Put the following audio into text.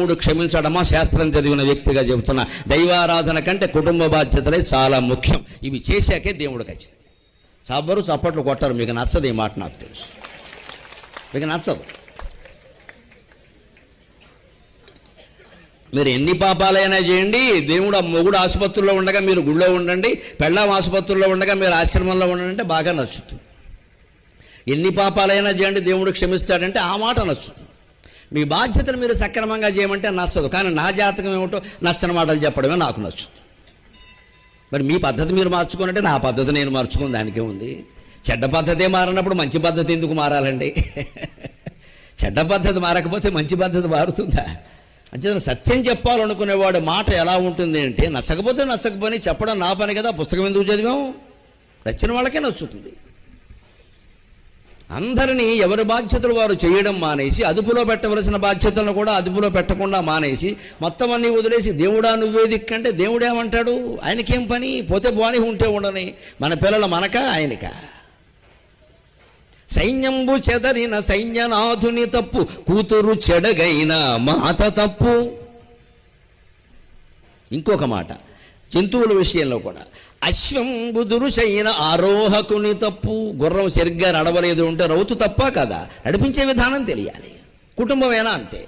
దేవుడు క్షమించడమా? శాస్త్రం చదివిన వ్యక్తిగా చెబుతున్నా. దైవారాధన కంటే కుటుంబ బాధ్యతలే చాలా ముఖ్యం. ఇవి చేశాకే దేవుడికి వచ్చింది. సబ్బరు చప్పట్లు కొట్టారు. మీకు నచ్చదు ఈ మాట నాకు తెలుసు. మీకు నచ్చదు. మీరు ఎన్ని పాపాలైనా చేయండి. దేవుడు ఆ మొగుడు ఆసుపత్రిలో ఉండగా మీరు గుళ్ళో ఉండండి. పెళ్ళాం ఆసుపత్రిలో ఉండగా మీరు ఆశ్రమంలో ఉండండి అంటే బాగా నచ్చుతుంది. ఎన్ని పాపాలైనా చేయండి. దేవుడు క్షమిస్తాడంటే ఆ మాట నచ్చుతుంది. మీ బాధ్యతను మీరు సక్రమంగా చేయమంటే నచ్చదు. కానీ నా జాతకం ఏమిటో నచ్చని మాటలు చెప్పడమే నాకు నచ్చుతుంది. మరి మీ పద్ధతి మీరు మార్చుకున్నట్టే నా పద్ధతి నేను మార్చుకుని దానికే ఉంది. చెడ్డ పద్ధతే మారినప్పుడు మంచి పద్ధతి ఎందుకు మారాలండి? చెడ్డ పద్ధతి మారకపోతే మంచి పద్ధతి మారుతుందా? అంచేత సత్యం చెప్పాలనుకునేవాడు మాట ఎలా ఉంటుంది అంటే నచ్చకపోతే నచ్చకపోని చెప్పడం నా పని కదా పుస్తకం ఎందుకు చదివాం? నచ్చిన వాళ్ళకే నచ్చుతుంది. అందరినీ ఎవరి బాధ్యతలు వారు చేయడం మానేసి అదుపులో పెట్టవలసిన బాధ్యతలను కూడా అదుపులో పెట్టకుండా మానేసి మొత్తం అన్నీ వదిలేసి దేవుడా నువ్వే దిక్కంటే దేవుడేమంటాడు ఆయనకేం పని? పోతే బాని ఉంటే ఉండని. మన పిల్లలు మనక ఆయనక. సైన్యంబు చెదరిన సైన్యనాథుని తప్పు కూతురు చెడగైన మాత తప్పు. ఇంకొక మాట జంతువుల విషయంలో కూడా. అశ్వంబు దురుసైన ఆరోహకుని తప్పు గుర్రం సరిగ్గా నడవలేదు ఉంటే రౌతు తప్ప కదా? నడిపించే విధానం తెలియాలి. కుటుంబమేనా అంతే?